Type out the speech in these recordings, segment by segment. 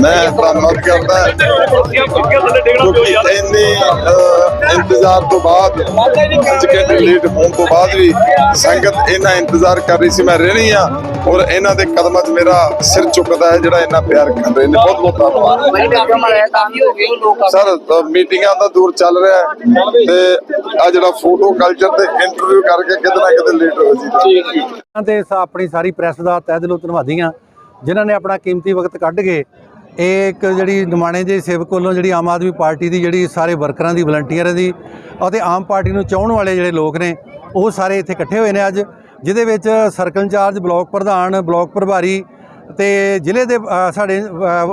ਮੈਂ ਧੰਨਵਾਦ ਕਰਦਾ ਕਿਉਂਕਿ ਇੰਨੇ ਅਹ, ਇੰਤਜ਼ਾਰ ਤੋਂ ਬਾਅਦ ਅੱਜ ਘੰਟੇ ਲੇਟ ਹੋਣ ਤੋਂ ਬਾਅਦ ਵੀ ਸੰਗਤ ਇੰਨਾ ਇੰਤਜ਼ਾਰ ਕਰ ਰਹੀ ਸੀ ਮੈਂ ਰਹਿਣੀ ਆ ਔਰ ਇਹਨਾਂ ਦੇ ਕਦਮਾਂ 'ਚ ਮੇਰਾ ਸਿਰ ਝੁਕਦਾ ਹੈ ਜਿਹੜਾ ਇੰਨਾ ਪਿਆਰ ਕਰ ਰਹੇ ਨੇ। ਬਹੁਤ ਬਹੁਤ ਧੰਨਵਾਦ। ਸਰ ਮੀਟਿੰਗਾਂ ਦਾ ਦੂਰ ਚੱਲ ਰਿਹਾ ਹੈ ਤੇ ਆ ਜਿਹੜਾ ਫੋਟੋ ਕਲਚਰ ਤੇ ਇੰਟਰਵਿਊ ਕਰਕੇ ਕਿਤੇ ਨਾ ਕਿਤੇ ਲੇਟ ਹੋ ਜੀ ਤੇ ਸਾ- ਆਪਣੀ ਸਾਰੀ ਪ੍ਰੈਸ ਦਾ ਤਹਿ ਦਿਲੋਂ ਧੰਨਵਾਦੀ ਜਿਨ੍ਹਾਂ ਨੇ ਆਪਣਾ ਕੀਮਤੀ ਵਕਤ ਕੱਢ ਕੇ ਇਹ ਇੱਕ ਜਿਹੜੀ ਨਿਮਾਣੇ ਦੇ ਸੇਵਕ ਵੱਲੋਂ ਜਿਹੜੀ ਆਮ ਆਦਮੀ ਪਾਰਟੀ ਦੀ ਜਿਹੜੀ ਸਾਰੇ ਵਰਕਰਾਂ ਦੀ, ਵਲੰਟੀਅਰਾਂ ਦੀ ਅਤੇ ਆਮ ਪਾਰਟੀ ਨੂੰ ਚਾਹਣ ਵਾਲੇ ਜਿਹੜੇ ਲੋਕ ਨੇ, ਉਹ ਸਾਰੇ ਇੱਥੇ ਇਕੱਠੇ ਹੋਏ ਨੇ ਅੱਜ, ਜਿਹਦੇ ਵਿੱਚ ਸਰਕਲ ਇੰਚਾਰਜ, ਬਲਾਕ ਪ੍ਰਧਾਨ, ਬਲਾਕ ਪ੍ਰਭਾਰੀ ਤੇ ਜ਼ਿਲ੍ਹੇ ਦੇ ਸਾਡੇ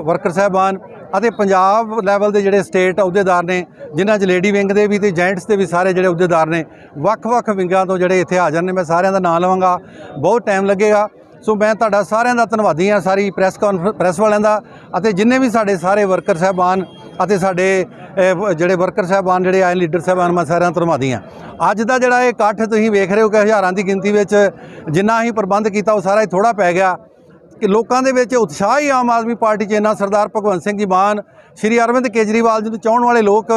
ਵਰਕਰ ਸਾਹਿਬਾਨ ਅਤੇ ਪੰਜਾਬ ਲੈਵਲ ਦੇ ਜਿਹੜੇ ਸਟੇਟ ਅਹੁਦੇਦਾਰ ਨੇ, ਜਿਨ੍ਹਾਂ 'ਚ ਲੇਡੀ ਵਿੰਗ ਦੇ ਵੀ ਤੇ ਜੈਂਟਸ ਦੇ ਵੀ ਸਾਰੇ ਜਿਹੜੇ ਅਹੁਦੇਦਾਰ ਨੇ, ਵੱਖ-ਵੱਖ ਵਿੰਗਾਂ ਤੋਂ ਜਿਹੜੇ ਇੱਥੇ ਹਾਜ਼ਰ ਨੇ, ਮੈਂ ਸਾਰਿਆਂ ਦਾ ਨਾਮ ਲਵਾਂਗਾ। ਬਹੁਤ ਟਾਈਮ ਲੱਗੇਗਾ। ਸੋ ਮੈਂ ਤੁਹਾਡਾ ਸਾਰਿਆਂ ਦਾ ਧੰਨਵਾਦੀ ਹਾਂ, ਸਾਰੀ ਪ੍ਰੈਸ ਕਾਨਫਰੰਸ ਪ੍ਰੈਸ ਵਾਲਿਆਂ ਦਾ ਅਤੇ ਜਿੰਨੇ ਵੀ ਸਾਡੇ ਸਾਰੇ ਵਰਕਰ ਸਾਹਿਬਾਨ ਅਤੇ ਸਾਡੇ ਜਿਹੜੇ ਵਰਕਰ ਸਾਹਿਬਾਨ, ਜਿਹੜੇ ਆਏ ਲੀਡਰ ਸਾਹਿਬਾਨ, ਮੈਂ ਸਾਰਿਆਂ ਦਾ ਧੰਨਵਾਦੀ ਹਾਂ। ਅੱਜ ਦਾ ਜਿਹੜਾ ਇਹ ਇਕੱਠ ਤੁਸੀਂ ਵੇਖ ਰਹੇ ਹੋ ਕਿ ਹਜ਼ਾਰਾਂ ਦੀ ਗਿਣਤੀ ਵਿੱਚ ਜਿੰਨਾ ਅਸੀਂ ਪ੍ਰਬੰਧ ਕੀਤਾ ਉਹ ਸਾਰਾ ਹੀ ਥੋੜਾ ਪੈ ਗਿਆ। ਕਿ ਲੋਕਾਂ ਦੇ ਵਿੱਚ ਉਤਸ਼ਾਹ ਹੀ ਆਮ ਆਦਮੀ ਪਾਰਟੀ 'ਚ ਇੰਨਾ ਸਰਦਾਰ ਭਗਵੰਤ ਸਿੰਘ ਜੀ ਮਾਨ ਸ਼੍ਰੀ ਅਰਵਿੰਦ ਕੇਜਰੀਵਾਲ ਜੀ ਨੂੰ ਚਾਹਣ ਵਾਲੇ ਲੋਕ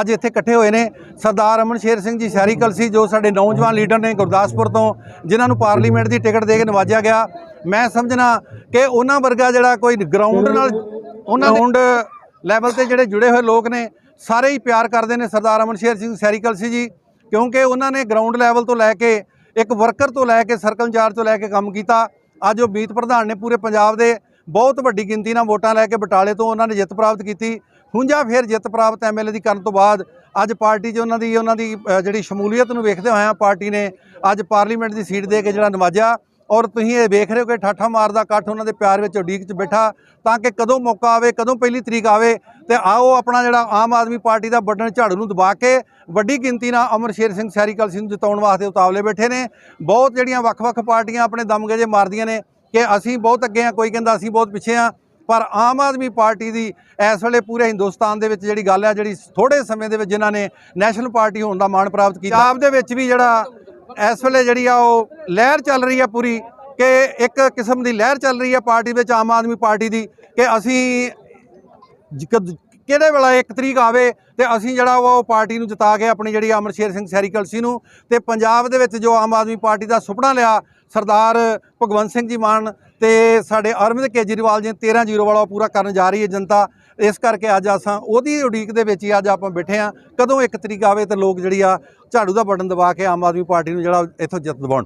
ਅੱਜ ਇੱਥੇ ਇਕੱਠੇ ਹੋਏ ਨੇ। ਸਰਦਾਰ ਅਮਨ ਸ਼ੇਰ ਸਿੰਘ ਜੀ ਸ਼ਹਿਰੀ ਕਲਸੀ ਜੋ ਸਾਡੇ ਨੌਜਵਾਨ ਲੀਡਰ ਨੇ ਗੁਰਦਾਸਪੁਰ ਤੋਂ ਜਿਨ੍ਹਾਂ ਨੂੰ ਪਾਰਲੀਮੈਂਟ ਦੀ ਟਿਕਟ ਦੇ ਕੇ ਨਵਾਜਿਆ ਗਿਆ। ਮੈਂ ਸਮਝਣਾ ਕਿ ਉਹਨਾਂ ਵਰਗਾ ਜਿਹੜਾ ਕੋਈ ਗਰਾਊਂਡ ਨਾਲ ਉਹਨਾਂ ਗਰਾਊਂਡ ਲੈਵਲ ਤੇ ਜਿਹੜੇ ਜੁੜੇ ਹੋਏ ਲੋਕ ਨੇ ਸਾਰੇ ਹੀ ਪਿਆਰ ਕਰਦੇ ਨੇ ਸਰਦਾਰ ਅਮਨ ਸ਼ੇਰ ਸਿੰਘ ਸ਼ਹਿਰੀ ਕਲਸੀ ਜੀ ਕਿਉਂਕਿ ਉਹਨਾਂ ਨੇ ਗਰਾਊਂਡ ਲੈਵਲ ਤੋਂ ਲੈ ਕੇ ਇੱਕ ਵਰਕਰ ਤੋਂ ਲੈ ਕੇ ਸਰਕਲ ਇੰਚਾਰਜ ਤੋਂ ਲੈ ਕੇ ਕੰਮ ਕੀਤਾ। ਅੱਜ ਉਹ ਬੀਤ ਪ੍ਰਧਾਨ ਨੇ ਪੂਰੇ ਪੰਜਾਬ ਦੇ ਬਹੁਤ ਵੱਡੀ ਗਿਣਤੀ ਨਾਲ ਵੋਟਾਂ ਲੈ ਕੇ ਬਟਾਲੇ ਤੋਂ ਉਹਨਾਂ ਨੇ ਜਿੱਤ ਪ੍ਰਾਪਤ ਕੀਤੀ। ਹੁੰਜਾ ਫਿਰ ਜਿੱਤ ਪ੍ਰਾਪਤ ਐਮਐਲਏ ਦੀ ਕਰਨ ਤੋਂ ਬਾਅਦ ਅੱਜ ਪਾਰਟੀ 'ਚ ਉਹਨਾਂ ਦੀ ਉਹਨਾਂ ਦੀ ਜਿਹੜੀ ਸ਼ਮੂਲੀਅਤ ਨੂੰ ਵੇਖਦੇ ਹੋਇਆ ਪਾਰਟੀ ਨੇ ਅੱਜ ਪਾਰਲੀਮੈਂਟ ਦੀ ਸੀਟ ਦੇ ਕੇ ਜਿਹੜਾ ਨਵਾਜਿਆ ਔਰ ਤੁਸੀਂ ਇਹ ਵੇਖ ਰਹੇ ਹੋ ਕਿ ਠਾਠਾ ਮਾਰਦਾ ਇਕੱਠ ਉਹਨਾਂ ਦੇ ਪਿਆਰ ਵਿੱਚ ਉਡੀਕ 'ਚ ਬੈਠਾ ਤਾਂ ਕਿ ਕਦੋਂ ਮੌਕਾ ਆਵੇ, ਕਦੋਂ ਪਹਿਲੀ ਤਰੀਕ ਆਵੇ ਤੇ ਆਓ ਆਪਣਾ ਜਿਹੜਾ ਆਮ ਆਦਮੀ ਪਾਰਟੀ ਦਾ ਬਟਨ ਝਾੜੂ ਨੂੰ ਦਬਾ ਕੇ ਵੱਡੀ ਗਿਣਤੀ ਨਾਲ ਅਮਰ ਸ਼ੇਰ ਸਿੰਘ ਸੈਰੀਕਲ ਸਿੰਘ ਨੂੰ ਜਿਤਾਉਣ ਵਾਸਤੇ ਉਤਾਵਲੇ ਬੈਠੇ ਨੇ। ਬਹੁਤ ਜਿਹੜੀਆਂ ਵੱਖ-ਵੱਖ ਪਾਰਟੀਆਂ ਆਪਣੇ ਦਮ ਗਜੇ ਮਾਰਦੀਆਂ ਨੇ ਕਿ ਅਸੀਂ ਬਹੁਤ ਅੱਗੇ ਆ ਕੋਈ ਕਹਿੰਦਾ ਅਸੀਂ ਬਹੁਤ ਪਿੱਛੇ ਆ ਪਰ ਆਮ ਆਦਮੀ ਪਾਰਟੀ ਦੀ ਇਸ ਵੇਲੇ ਪੂਰੇ ਹਿੰਦੁਸਤਾਨ ਦੇ ਵਿੱਚ ਜਿਹੜੀ ਗੱਲ ਹੈ ਜਿਹੜੀ ਥੋੜੇ ਸਮੇਂ ਦੇ ਵਿੱਚ ਜਿਨ੍ਹਾਂ ਨੇ ਨੈਸ਼ਨਲ ਪਾਰਟੀ ਹੋਣ ਦਾ ਮਾਣ ਪ੍ਰਾਪਤ ਕੀਤਾ, ਪੰਜਾਬ ਦੇ ਵਿੱਚ ਵੀ ਜਿਹੜਾ ਇਸ ਵੇਲੇ ਜਿਹੜੀ ਆ ਉਹ ਲਹਿਰ ਚੱਲ ਰਹੀ ਆ ਪੂਰੀ ਕਿ ਇੱਕ ਕਿਸਮ ਦੀ ਲਹਿਰ ਚੱਲ ਰਹੀ ਆ ਪਾਰਟੀ ਵਿੱਚ, ਆਮ ਆਦਮੀ ਪਾਰਟੀ ਦੀ ਕਿ ਅਸੀਂ ਕਿਹੜੇ ਵੇਲਾ ਇੱਕ ਤਰੀਕ ਆਵੇ ਤੇ ਅਸੀਂ ਜਿਹੜਾ ਵਾ ਉਹ ਪਾਰਟੀ ਨੂੰ ਜਿਤਾ ਕੇ ਆਪਣੀ ਜਿਹੜੀ ਅਮਰਸ਼ੇਰ ਸਿੰਘ ਸੈਰੀ ਕਲਸੀ ਨੂੰ ਤੇ ਪੰਜਾਬ ਦੇ ਵਿੱਚ ਜੋ ਆਮ ਆਦਮੀ ਪਾਰਟੀ ਦਾ ਸੁਪਨਾ ਲਿਆ ਸਰਦਾਰ ਭਗਵੰਤ ਸਿੰਘ ਜੀ ਮਾਨ ਤੇ ਸਾਡੇ ਅਰਵਿੰਦ ਕੇਜਰੀਵਾਲ ਜੀ 13 ਜ਼ੀਰੋ ਵਾਲਾ ਉਹ ਪੂਰਾ ਕਰਨ ਜਾ ਰਹੀ ਹੈ ਜਨਤਾ। ਇਸ ਕਰਕੇ ਅੱਜ ਅਸਾਂ ਉਹਦੀ ਉਡੀਕ ਦੇ ਵਿੱਚ ਹੀ ਅੱਜ ਆਪਾਂ ਬੈਠੇ ਆ ਕਦੋਂ ਇੱਕ ਤਰੀਕ ਆਵੇ ਤੇ ਲੋਕ ਜਿਹੜੀ ਆ ਝਾੜੂ ਦਾ ਬਟਨ ਦਬਾ ਕੇ ਆਮ ਆਦਮੀ ਪਾਰਟੀ ਨੂੰ ਜਿਹੜਾ ਇੱਥੋਂ ਜਿੱਤ ਦਿਵਾਉਣ।